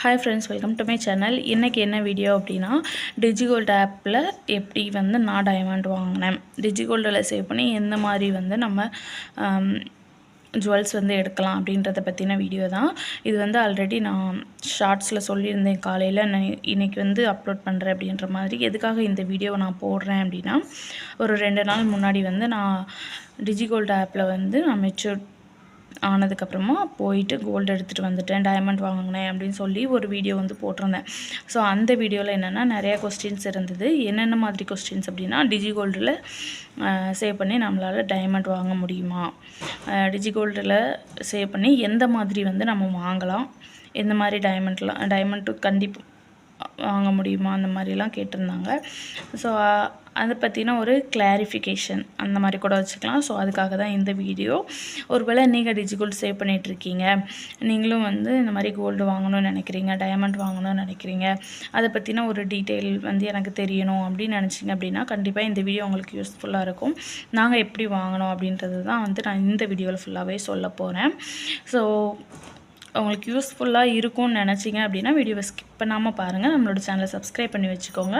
Hi friends welcome to my channel இன்றைக்கி என்ன video அப்படின்னா டிஜிகோல்டு ஆப்பில் எப்படி வந்து நான் டைமண்ட் வாங்கினேன். டிஜிகோல்டில் சேவ் பண்ணி எந்த மாதிரி வந்து நம்ம um, ஜுவல்ஸ் வந்து எடுக்கலாம் அப்படின்றத பற்றின வீடியோ தான். இது வந்து ஆல்ரெடி நான் ஷார்ட்ஸில் சொல்லியிருந்தேன். காலையில் நான் இன்றைக்கி வந்து அப்லோட் பண்ணுறேன் அப்படின்ற மாதிரி. எதுக்காக இந்த வீடியோவை நான் போடுறேன் அப்படின்னா ஒரு ரெண்டு நாள் முன்னாடி வந்து நான் டிஜிகோல்டு ஆப்பில் வந்து நான் மெச்சூர் ஆனதுக்கப்புறமா போயிட்டு கோல்டு எடுத்துகிட்டு வந்துட்டேன் டைமண்ட் வாங்கினேன் அப்படின்னு சொல்லி ஒரு வீடியோ வந்து போட்டிருந்தேன். ஸோ அந்த வீடியோவில் என்னென்னா நிறையா கொஸ்டின்ஸ் இருந்தது. என்னென்ன மாதிரி கொஸ்டின்ஸ் அப்படின்னா டிஜி கோல்டில் சேவ் பண்ணி நம்மளால் டைமண்ட் வாங்க முடியுமா? டிஜி கோல்டில் சேவ் பண்ணி எந்த மாதிரி வந்து நம்ம வாங்கலாம்? எந்த மாதிரி டைமண்ட்லாம் டைமண்ட்டு கண்டிப்பாக வாங்க முடியுமா? அந்த மாதிரிலாம் கேட்டிருந்தாங்க. ஸோ அதை பற்றின ஒரு கிளாரிஃபிகேஷன் அந்த மாதிரி கூட வச்சுக்கலாம். ஸோ அதுக்காக தான் இந்த வீடியோ ஒருவேளை நீங்கள் டிஜிகோல்டு சேவ் பண்ணிகிட்ருக்கீங்க நீங்களும் வந்து இந்த மாதிரி கோல்டு வாங்கணும்னு நினைக்கிறீங்க டைமண்ட் வாங்கணும்னு நினைக்கிறீங்க. அதை பற்றின ஒரு டீட்டெயில் வந்து எனக்கு தெரியணும் அப்படின்னு நினச்சிங்க அப்படின்னா கண்டிப்பாக இந்த வீடியோ உங்களுக்கு யூஸ்ஃபுல்லாக இருக்கும். நாங்கள் எப்படி வாங்கணும் அப்படின்றது தான் வந்து நான் இந்த வீடியோவில் ஃபுல்லாகவே சொல்ல போகிறேன் ஸோ உங்களுக்கு யூஸ்ஃபுல்லாக இருக்கும்னு நினச்சிங்க அப்படின்னா வீடியோவை ஸ்கிப் பண்ணாமல் பாருங்கள் நம்மளோட சேனலை சப்ஸ்கிரைப் பண்ணி வச்சுக்கோங்க.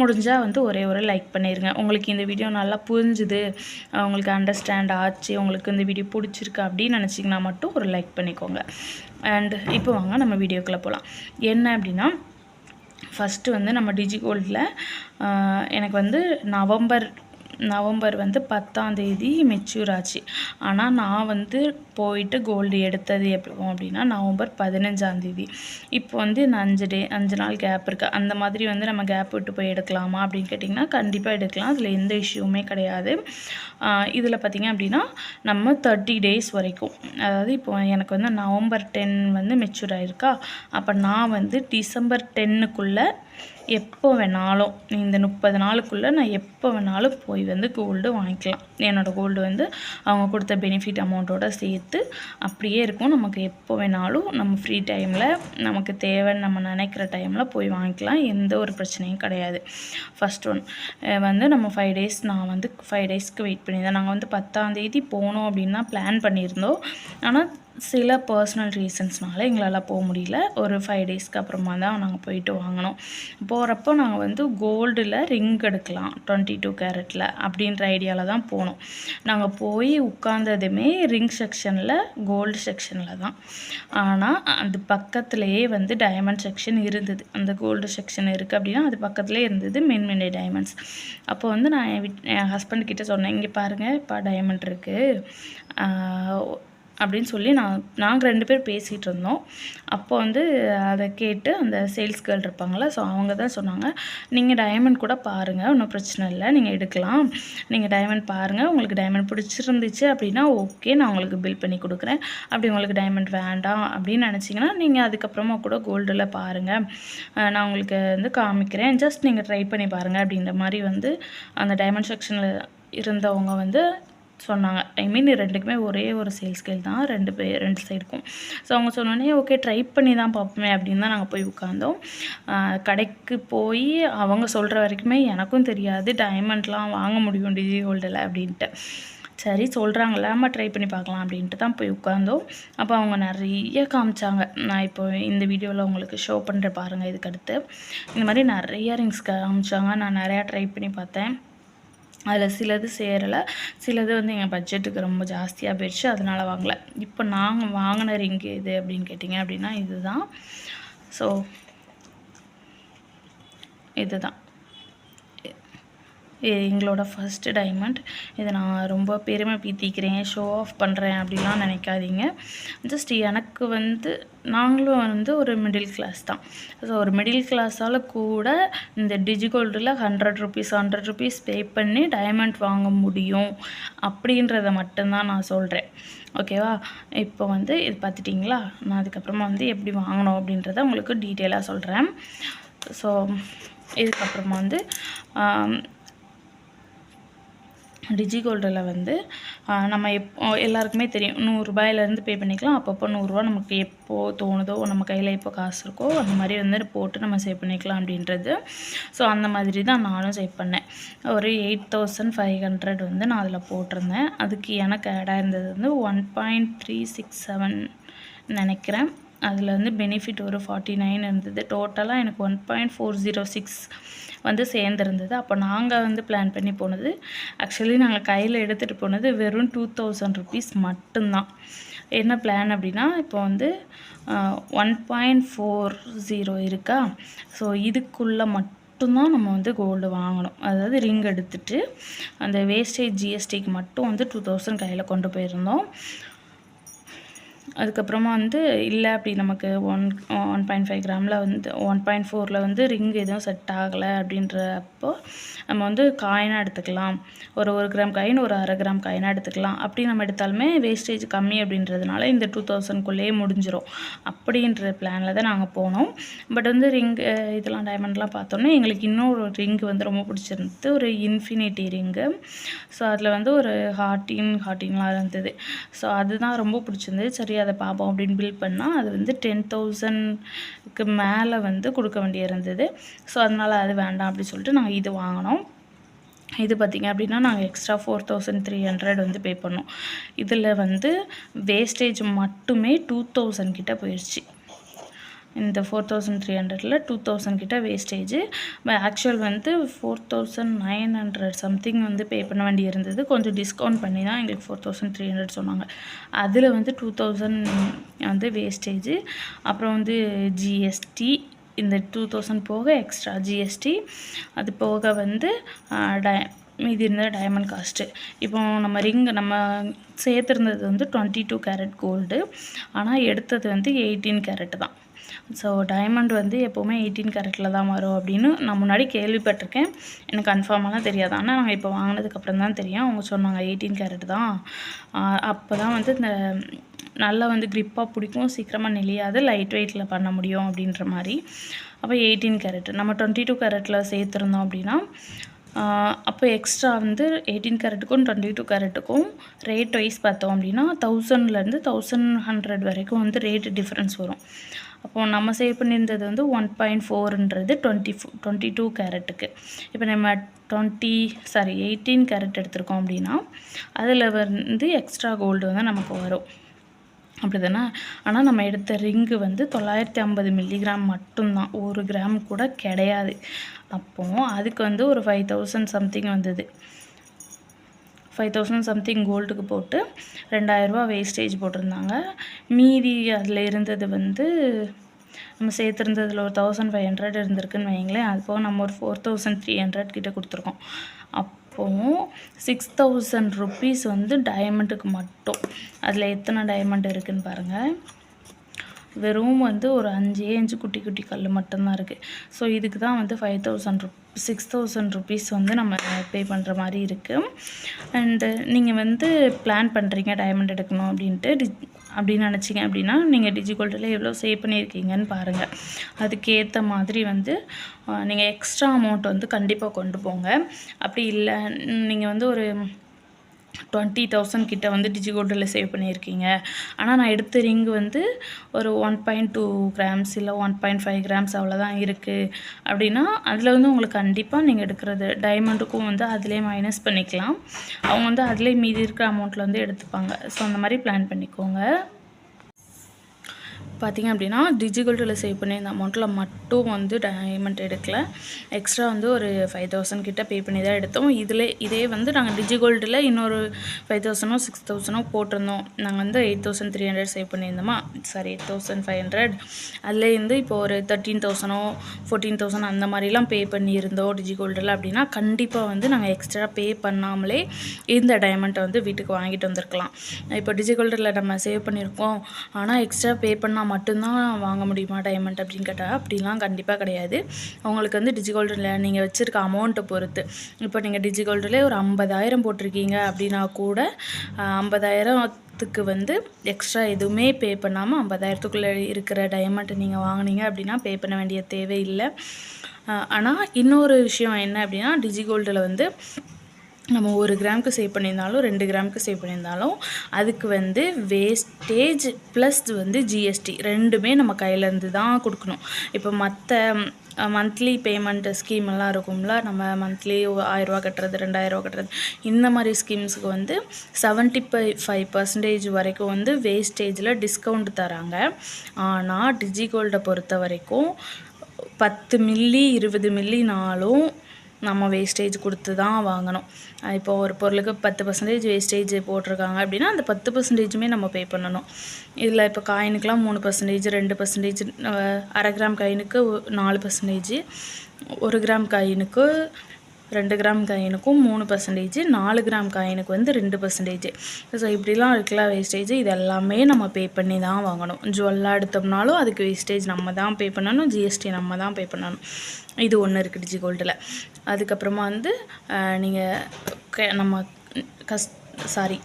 முடிஞ்சால் வந்து ஒரே ஒரு லைக் பண்ணிடுங்க உங்களுக்கு இந்த வீடியோ நல்லா புரிஞ்சுது உங்களுக்கு அண்டர்ஸ்டாண்ட் ஆச்சு உங்களுக்கு இந்த வீடியோ பிடிச்சிருக்கு அப்படின்னு நினச்சிங்கன்னா மட்டும் ஒரு லைக் பண்ணிக்கோங்க. அண்ட் இப்போ வாங்க நம்ம வீடியோக்குள்ளே போகலாம் என்ன அப்படின்னா ஃபஸ்ட்டு வந்து நம்ம டிஜி கோல்டில் எனக்கு வந்து நவம்பர் நவம்பர் வந்து பத்தாந்தேதி மெச்சூர் ஆச்சு. ஆனால் நான் வந்து போயிட்டு கோல்டு எடுத்தது எப்போ அப்படின்னா நவம்பர் பதினஞ்சாந்தேதி இப்போ வந்து இந்த அஞ்சு டே அஞ்சு நாள் கேப் இருக்குது அந்த மாதிரி வந்து நம்ம கேப் விட்டு போய் எடுக்கலாமா அப்படின்னு கேட்டிங்கன்னா கண்டிப்பாக எடுக்கலாம். அதில் எந்த இஷ்யூமே கிடையாது. இதில் பார்த்திங்க அப்படின்னா நம்ம தேர்ட்டி டேஸ் வரைக்கும். அதாவது இப்போ எனக்கு வந்து நவம்பர் டென் வந்து மெச்சூர் ஆகிருக்கா அப்போ நான் வந்து டிசம்பர் டென்னுக்குள்ளே எப்போ வேணாலும் இந்த முப்பது நாளுக்குள்ளே நான் எப்போ வேணாலும் போய் வந்து கோல்டு வாங்கிக்கலாம். என்னோடய கோல்டு வந்து அவங்க கொடுத்த பெனிஃபிட் அமௌண்ட்டோடு சேர்த்து அப்படியே இருக்கும். நமக்கு எப்போ வேணாலும் நம்ம ஃப்ரீ டைமில் நமக்கு தேவைன்னு நம்ம நினைக்கிற டைமில் போய் வாங்கிக்கலாம். எந்த ஒரு பிரச்சனையும் கிடையாது. ஃபஸ்ட் ஒன் வந்து நம்ம ஃபைவ் டேஸ் நான் வந்து ஃபைவ் டேஸ்க்கு வெயிட் பண்ணியிருந்தேன். நாங்கள் வந்து பத்தாந்தேதி போனோம் அப்படின்னு தான் பிளான் பண்ணியிருந்தோம். ஆனால் சில பர்சனல் ரீசன்ஸ்னால எங்களால் போக முடியல. ஒரு ஃபைவ் டேஸ்க்கு அப்புறமா தான் நாங்கள் போயிட்டு வாங்கினோம். போகிறப்போ நாங்கள் வந்து கோல்டில் ரிங் எடுக்கலாம் டுவெண்ட்டி டூ கேரட்டில் அப்படின்ற ஐடியாவில் தான் போனோம். நாங்கள் போய் உட்காந்ததுமே ரிங் செக்ஷனில் கோல்டு செக்ஷனில் தான். ஆனால் அது பக்கத்துலேயே வந்து டைமண்ட் செக்ஷன் இருந்தது. அந்த கோல்டு செக்ஷன் இருக்குது அப்படின்னா அது பக்கத்துலேயே இருந்தது மென்மெண்டே டைமண்ட்ஸ் அப்போ வந்து நான் என் வீட் என் ஹஸ்பண்ட் கிட்டே சொன்னேன் இங்கே பாருங்கள் இப்போ டைமண்ட் இருக்குது அப்படின்னு சொல்லி நான் நாங்கள் ரெண்டு பேர் பேசிகிட்டு இருந்தோம் அப்போ வந்து அதை கேட்டு அந்த சேல்ஸ் கேர்ள் இருப்பாங்களே ஸோ அவங்க தான் சொன்னாங்க நீங்கள் டைமண்ட் கூட பாருங்கள் ஒன்றும் பிரச்சனை இல்லை நீங்கள் எடுக்கலாம். நீங்கள் டைமண்ட் பாருங்கள் உங்களுக்கு டைமண்ட் பிடிச்சிருந்துச்சு அப்படின்னா ஓகே நான் உங்களுக்கு பில் பண்ணி கொடுக்குறேன். அப்படி உங்களுக்கு டைமண்ட் வேண்டாம் அப்படின்னு நினச்சிங்கன்னா நீங்கள் அதுக்கப்புறமா கூட கோல்டில் பாருங்கள் நான் உங்களுக்கு வந்து காமிக்கிறேன். ஜஸ்ட் நீங்கள் ட்ரை பண்ணி பாருங்கள் அப்படின்ற மாதிரி வந்து அந்த டைமண்ட் செக்ஷனில் இருந்தவங்க வந்து சொன்னாங்க. ஐ மீன் ரெண்டுக்குமே ஒரே ஒரு சேல்ஸ் ஸ்கேல் தான். ரெண்டு பே ரெண்டு சைடுக்கும் ஸோ அவங்க சொன்னோடனே ஓகே ட்ரை பண்ணி தான் பார்ப்போமே அப்படின்னு தான் நாங்கள் போய் உட்காந்தோம் கடைக்கு போய் அவங்க சொல்கிற வரைக்குமே எனக்கும் தெரியாது. டைமண்ட்லாம் வாங்க முடியும் டிஜி கோல்டில் அப்படின்ட்டு. சரி சொல்கிறாங்களே நம்ம ட்ரை பண்ணி பார்க்கலாம் அப்படின்ட்டு தான் போய் உட்காந்தோம் அப்போ அவங்க நிறைய காமிச்சாங்க. நான் இப்போ இந்த வீடியோவில் உங்களுக்கு ஷோ பண்ணுற பாருங்கள் இதுக்கடுத்து. இந்த மாதிரி நிறைய ரிங்ஸ் காமிச்சாங்க. நான் நிறையா ட்ரை பண்ணி பார்த்தேன். அதில் சிலது சேரலை சிலது வந்து எங்கள் பட்ஜெட்டுக்கு ரொம்ப ஜாஸ்தியாக போயிடுச்சு அதனால் வாங்கலை. இப்போ நாங்கள் வாங்கின ரிங்கு இது அப்படின்னு கேட்டிங்க அப்படின்னா இதுதான். ஸோ இதுதான். எங்களோட ஃபஸ்ட்டு டைமண்ட் இதை நான் ரொம்ப பெருமை பீத்திக்கிறேன். ஷோ ஆஃப் பண்ணுறேன் அப்படிலாம் நினைக்காதீங்க. ஜஸ்ட் எனக்கு வந்து நாங்களும் வந்து ஒரு மிடில் கிளாஸ் தான். ஸோ ஒரு மிடில் கிளாஸால் கூட இந்த டிஜிகோல்டில் hundred rupees hundred rupees pay பண்ணி டைமண்ட் வாங்க முடியும் அப்படின்றத மட்டும்தான் நான் சொல்கிறேன் ஓகேவா இப்போ வந்து இது பார்த்துட்டிங்களா? நான் அதுக்கப்புறமா வந்து எப்படி வாங்கணும் அப்படின்றத உங்களுக்கு டீட்டெயிலாக சொல்கிறேன் ஸோ இதுக்கப்புறமா வந்து டிஜி கோல்டில் வந்து நம்ம எப் எல்லாருக்குமே தெரியும். நூறுரூபாயிலேருந்து பே பண்ணிக்கலாம். அப்பப்போ நூறுரூவா நமக்கு எப்போ தோணுதோ நம்ம கையில் எப்போ காசு இருக்கோ அந்த மாதிரி வந்து போட்டு நம்ம சேவ் பண்ணிக்கலாம் அப்படின்றது. ஸோ அந்த மாதிரி தான் நானும் சேவ் பண்ணேன். ஒரு எயிட் தௌசண்ட் ஃபைவ் ஹண்ட்ரட் வந்து நான் அதில் போட்டிருந்தேன். அதுக்கு எனக்கு ஆடாக இருந்தது வந்து one point three six seven நினைக்கிறேன். அதில் வந்து பெனிஃபிட் ஒரு ஃபார்ட்டி நைன் இருந்தது. டோட்டலாக எனக்கு one point four zero six வந்து சேர்ந்துருந்தது. அப்போ நாங்கள் வந்து பிளான் பண்ணி போனது ஆக்சுவலி நாங்கள் கையில் எடுத்துகிட்டு போனது வெறும் டூ தௌசண்ட் ருபீஸ் மட்டும்தான். என்ன பிளான் அப்படின்னா இப்போ வந்து ஒன் பாயிண்ட் ஃபோர் ஜீரோ இருக்கா? ஸோ இதுக்குள்ளே மட்டும்தான் நம்ம வந்து கோல்டு வாங்கணும். அதாவது ரிங் எடுத்துட்டு அந்த வேஸ்டேஜ் ஜிஎஸ்டிக்கு மட்டும் வந்து டூ தௌசண்ட் கையில் கொண்டு போயிருந்தோம். அதுக்கப்புறமா வந்து இல்லை அப்படி நமக்கு ஒன் ஒன் பாயிண்ட் ஃபைவ் கிராமில் வந்து ஒன் பாயிண்ட் ஃபோரில் வந்து ரிங் எதுவும் செட் ஆகலை அப்படின்றப்போ நம்ம வந்து காயினாக எடுத்துக்கலாம். ஒரு ஒரு கிராம் காயின் ஒரு அரை கிராம் காயினாக எடுத்துக்கலாம். அப்படி நம்ம எடுத்தாலுமே வேஸ்டேஜ் கம்மி அப்படின்றதுனால இந்த டூ தௌசண்ட்குள்ளேயே முடிஞ்சிடும் அப்படின்ற பிளானில் தான் நாங்கள் போனோம். பட் வந்து ரிங் இதெல்லாம் டைமண்ட்லாம் பார்த்தோன்னே எங்களுக்கு இன்னொரு ரிங் வந்து ரொம்ப பிடிச்சிருந்தது. ஒரு இன்ஃபினிட்டி ரிங்கு ஸோ அதில் வந்து ஒரு ஹார்டின் ஹார்டின்லாம் இருந்தது. ஸோ அதுதான் ரொம்ப பிடிச்சிருந்தது. சரி அதை பார்ப்போம் அப்படின்னு பில் பண்ணால் அது வந்து டென் தௌசண்ட்க்கு மேலே வந்து கொடுக்க வேண்டியிருந்தது ஸோ அதனால் அது வேண்டாம் அப்படின்னு சொல்லிட்டு நாங்கள் இது வாங்கினோம். இது பார்த்திங்க அப்படின்னா நாங்கள் extra four thousand three hundred வந்து பே பண்ணோம். இதில் வந்து வேஸ்டேஜ் மட்டுமே டூ தௌசண்ட் கிட்டே போயிடுச்சு இந்த ஃபோர் தௌசண்ட் த்ரீ ஹண்ட்ரடில் டூ தௌசண்ட் கிட்ட வேஸ்டேஜ் ஆக்சுவல் வந்து four thousand nine hundred something வந்து பே பண்ண வேண்டி இருந்தது கொஞ்சம் டிஸ்கவுண்ட் பண்ணி தான் எங்களுக்கு ஃபோர் தௌசண்ட் த்ரீ ஹண்ட்ரட் சொன்னாங்க. அதில் வந்து டூ தௌசண்ட் வந்து வேஸ்டேஜ் அப்புறம் வந்து ஜிஎஸ்டி இந்த டூ தௌசண்ட் போக எக்ஸ்ட்ரா ஜிஎஸ்டி அது போக வந்து டை மீதி இருந்த டைமண்ட் காஸ்ட்டு இப்போ நம்ம ரிங் நம்ம சேர்த்துருந்தது வந்து டுவெண்ட்டி டூ கேரட் கோல்டு ஆனால் எடுத்தது வந்து எயிட்டீன் கேரட் தான். ஸோ டைமண்ட் வந்து எப்போவுமே எயிட்டீன் கேரட்டில் தான் வரும் அப்படின்னு நான் முன்னாடி கேள்விப்பட்டிருக்கேன். எனக்கு கன்ஃபார்மெலாம் தெரியாது. ஆனால் நாங்கள் இப்போ வாங்கினதுக்கப்புறம் தான் தெரியும். அவங்க சொன்னாங்க எயிட்டீன் கேரட் தான். அப்போ தான் வந்து இந்த நல்லா வந்து க்ரிப்பாக பிடிக்கும். சீக்கிரமாக நெளியாது. லைட் வெயிட்டில் பண்ண முடியும் அப்படின்ற மாதிரி. அப்போ எயிட்டீன் கேரட் நம்ம டுவெண்ட்டி டூ கேரட்டில் சேர்த்துருந்தோம் அப்படின்னா அப்போ எக்ஸ்ட்ரா வந்து எயிட்டீன் கேரட்டுக்கும் டுவெண்ட்டி டூ கேரட்டுக்கும் ரேட் வைஸ் பார்த்தோம் அப்படின்னா தௌசண்ட்லேருந்து தௌசண்ட் ஹண்ட்ரட் வரைக்கும் வந்து ரேட்டு டிஃப்ரென்ஸ் வரும். அப்போது நம்ம சேவ் பண்ணியிருந்தது வந்து ஒன் பாயிண்ட் ஃபோர்ன்றது டுவெண்ட்டி ஃபோ டுவெண்ட்டி டூ கேரட்டுக்கு இப்போ நம்ம டுவெண்ட்டி சாரி எயிட்டீன் கேரட் எடுத்திருக்கோம் அப்படின்னா அதில் வந்து எக்ஸ்ட்ரா கோல்டு வந்து நமக்கு வரும். அப்படி தானே ஆனால் நம்ம எடுத்த ரிங்கு வந்து தொள்ளாயிரத்தி ஐம்பது மில்லிகிராம் மட்டும்தான். ஒரு கிராம் கூட கிடையாது. அப்போது அதுக்கு வந்து ஒரு ஃபைவ் தௌசண்ட் சம்திங் வந்தது. ஃபைவ் தௌசண்ட் சம்திங் கோல்டுக்கு போட்டு ரெண்டாயிரரூபா வேஸ்டேஜ் போட்டிருந்தாங்க. மீதி அதில் இருந்தது வந்து நம்ம சேர்த்துருந்ததில் ஒரு தௌசண்ட் ஃபைவ் ஹண்ட்ரட் இருந்திருக்குன்னு வைங்களேன் அது போக நம்ம ஒரு ஃபோர் தௌசண்ட் த்ரீ ஹண்ட்ரட் கிட்டே கொடுத்துருக்கோம். அப்போது சிக்ஸ் தௌசண்ட் ருப்பீஸ் வந்து டைமண்டுக்கு மட்டும். அதில் எத்தனை டைமண்ட் இருக்குதுன்னு பாருங்கள் வெறும் வந்து ஒரு அஞ்சு அஞ்சு குட்டி குட்டி கல் மட்டும்தான் இருக்குது ஸோ இதுக்கு தான் வந்து five thousand rupee six thousand rupees வந்து நம்ம பே பண்ணுற மாதிரி இருக்குது அண்டு நீங்கள் வந்து பிளான் பண்ணுறீங்க டைமண்ட் எடுக்கணும் அப்படின்ட்டு. டி அப்படின்னு நினச்சிங்க அப்படின்னா நீங்கள் டிஜிகோல்டில் எவ்வளோ சேவ் பண்ணியிருக்கீங்கன்னு பாருங்கள் அதுக்கேற்ற மாதிரி வந்து நீங்கள் எக்ஸ்ட்ரா அமௌண்ட் வந்து கண்டிப்பாக கொண்டு போங்க. அப்படி இல்லை நீங்கள் வந்து ஒரு டுவெண்ட்டி தௌசண்ட் கிட்ட வந்து டிஜிகோல்டில் சேவ் பண்ணியிருக்கீங்க. ஆனால் நான் எடுத்த ரிங் வந்து ஒரு ஒன் பாயிண்ட் டூ கிராம்ஸ் இல்லை ஒன் பாயிண்ட் ஃபைவ் கிராம்ஸ் அவ்வளோதான் இருக்குது அப்படின்னா அதில் வந்து உங்களுக்கு கண்டிப்பாக நீங்கள் எடுக்கிறது டைமண்டுக்கும் வந்து அதிலே மைனஸ் பண்ணிக்கலாம். அவங்க வந்து அதிலே மீதி இருக்கிற அமௌண்ட்டில் வந்து எடுத்துப்பாங்க. ஸோ அந்த மாதிரி பிளான் பண்ணிக்கோங்க. பார்த்திங்க அப்படின்னா டிஜிகோல்டில் சேவ் பண்ணி இந்த அமௌண்ட்டில் மட்டும் வந்து டைமண்ட் எடுக்கல. எக்ஸ்ட்ரா வந்து ஒரு ஃபைவ் தௌசண்ட் கிட்டே பே பண்ணி தான் எடுத்தோம். இதில் இதே வந்து நாங்கள் டிஜிகோல்டில் இன்னொரு ஃபைவ் தௌசண்டோ சிக்ஸ் தௌசண்டோ போட்டிருந்தோம். நாங்கள் வந்து eight thousand three hundred save பண்ணியிருந்தோமா? Sorry eight thousand five hundred அதுலேருந்து இப்போ ஒரு தேர்ட்டீன் தௌசண்டோ ஃபோர்டீன் தௌசண்ட் அந்த மாதிரிலாம் பே பண்ணியிருந்தோம் டிஜிகோல்டில் அப்படின்னா கண்டிப்பாக வந்து நாங்கள் எக்ஸ்ட்ரா பே பண்ணாமலே இந்த டைமண்ட்டை வந்து வீட்டுக்கு வாங்கிட்டு வந்திருக்கலாம். இப்போ டிஜிகோல்டில் நம்ம சேவ் பண்ணியிருக்கோம். ஆனால் எக்ஸ்ட்ரா பே பண்ணால் மட்டும்தான் வாங்க முடியுமா டைமண்ட் அப்படின்னு கேட்டால் அப்படிலாம் கண்டிப்பாக கிடையாது. அவங்களுக்கு வந்து டிஜிகோல்டில் நீங்கள் வச்சுருக்க அமௌண்ட்டை பொறுத்து. இப்போ நீங்கள் டிஜிகோல்டில் ஒரு ஐம்பதாயிரம் போட்டிருக்கீங்க அப்படின்னா கூட ஐம்பதாயிரத்துக்கு வந்து எக்ஸ்ட்ரா எதுவுமே பே பண்ணாமல் ஐம்பதாயிரத்துக்குள்ளே இருக்கிற டைமண்ட்டை நீங்கள் வாங்கினீங்க அப்படின்னா பே பண்ண வேண்டிய தேவையில்லை. ஆனால் இன்னொரு விஷயம் என்ன அப்படின்னா டிஜிகோல்டில் வந்து நம்ம ஒரு கிராமுக்கு சேவ் பண்ணியிருந்தாலும் ரெண்டு கிராமுக்கு சேவ் பண்ணியிருந்தாலும் அதுக்கு வந்து வேஸ்டேஜ் ப்ளஸ் வந்து ஜிஎஸ்டி ரெண்டுமே நம்ம கையிலேருந்து தான் கொடுக்கணும். இப்போ மற்ற மந்த்லி பேமெண்ட் ஸ்கீம் எல்லாம் இருக்கும்ல நம்ம மந்த்லி ஆயிரரூவா கட்டுறது ரெண்டாயிரரூவா கட்டுறது இந்த மாதிரி ஸ்கீம்ஸுக்கு வந்து செவன்ட்டி ஃபை ஃபைவ் பர்சன்டேஜ் வரைக்கும் வந்து வேஸ்டேஜில் டிஸ்கவுண்ட் தராங்க. ஆனால் டிஜிகோல்டை பொறுத்த வரைக்கும் பத்து மில்லி இருபது மில்லினாலும் நம்ம வேஸ்டேஜ் கொடுத்து தான் வாங்கணும் இப்போ ஒரு பொருளுக்கு பத்து பர்சன்டேஜ் வேஸ்டேஜ் போட்டிருக்காங்க அப்படின்னா அந்த பத்து பர்சன்டேஜுமே நம்ம பே பண்ணணும். இதில் இப்போ காயினுக்கெலாம் மூணு பர்சன்டேஜ் ரெண்டு பர்சன்டேஜ் அரை கிராம் காயினுக்கு நாலு பர்சன்டேஜ் ஒரு கிராம் காயினுக்கு ரெண்டு கிராம் காயினுக்கும் மூணு பர்சன்டேஜ் நாலு கிராம் காயினுக்கு வந்து ரெண்டு பர்சன்டேஜ் ஸோ இப்படிலாம் இருக்குல்ல வேஸ்டேஜ் இது எல்லாமே நம்ம பே பண்ணி தான் வாங்கணும். ஜுவல்லாக எடுத்தோம்னாலும் அதுக்கு வேஸ்டேஜ் நம்ம தான் பே பண்ணணும் ஜிஎஸ்டி நம்ம தான் பே பண்ணணும். இது ஒன்று இருக்குது டிஜி கோல்டில் அதுக்கப்புறமா வந்து நீங்கள் நம்ம கஸ் சாரி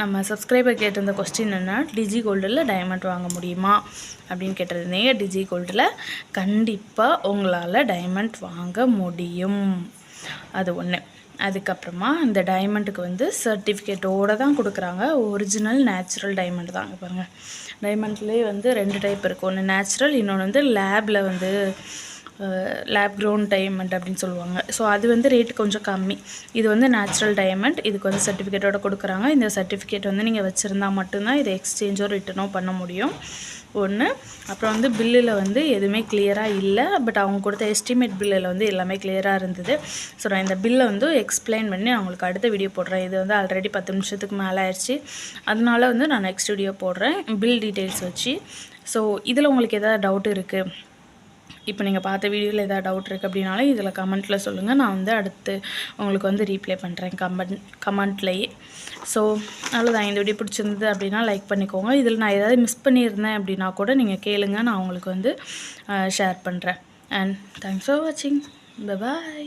நம்ம சப்ஸ்கிரைபர் கேட்டிருந்த கொஸ்டின் என்ன டிஜி கோல்டில் டைமண்ட் வாங்க முடியுமா? அப்படின்னு கேட்டிருந்தீங்க டிஜி கோல்டில் கண்டிப்பாக உங்களால் டைமண்ட் வாங்க முடியும். அது ஒன்று அதுக்கப்புறமா இந்த டைமண்டுக்கு வந்து சர்டிஃபிகேட்டோடு தான் கொடுக்குறாங்க. ஒரிஜினல் நேச்சுரல் டைமண்ட் தான் பாருங்கள் டைமண்ட்லேயே வந்து ரெண்டு டைப் இருக்குது ஒன்று நேச்சுரல் இன்னொன்று வந்து லேபில் வந்து லேப் க்ரோன் டைமண்ட் அப்படின்னு சொல்லுவாங்க. ஸோ அது வந்து ரேட்டு கொஞ்சம் கம்மி. இது வந்து நேச்சுரல் டைமண்ட் இதுக்கு வந்து சர்டிஃபிகேட்டோட கொடுக்குறாங்க. இந்த சர்டிஃபிகேட் வந்து நீங்கள் வச்சுருந்தா மட்டும்தான் இதை எக்ஸ்சேஞ்சோ ரிட்டனோ பண்ண முடியும். ஒன்று அப்புறம் வந்து பில்லில் வந்து எதுவுமே கிளியராக இல்லை. பட் அவங்க கொடுத்த எஸ்டிமேட் பில்லில் வந்து எல்லாமே கிளியராக இருந்தது. ஸோ நான் இந்த பில்லை வந்து எக்ஸ்பிளைன் பண்ணி அவங்களுக்கு அடுத்த வீடியோ போடுறேன். இது வந்து ஆல்ரெடி பத்து நிமிஷத்துக்கு மேலே ஆயிடுச்சு. அதனால வந்து நான் நெக்ஸ்ட் வீடியோ போடுறேன். பில் டீட்டெயில்ஸ் வச்சு. ஸோ இதில் உங்களுக்கு எதாவது டவுட் இருக்குது இப்போ நீங்கள் பார்த்த வீடியோவில் எதாவது டவுட் இருக்குது அப்படின்னாலும் இதில் கமெண்ட்டில் சொல்லுங்கள் நான் வந்து அடுத்து உங்களுக்கு வந்து ரீப்ளை பண்ணுறேன் கமெண்ட் கமெண்ட்லேயே ஸோ அவ்வளோதான் இந்த வீடியோ பிடிச்சிருந்தது அப்படின்னா லைக் பண்ணிக்கோங்க. இதில் நான் ஏதாவது மிஸ் பண்ணியிருந்தேன் அப்படின்னா கூட நீங்கள் கேளுங்க. நான் உங்களுக்கு வந்து ஷேர் பண்ணுறேன் அண்ட் தேங்க்ஸ் ஃபார் வாட்சிங் பாய்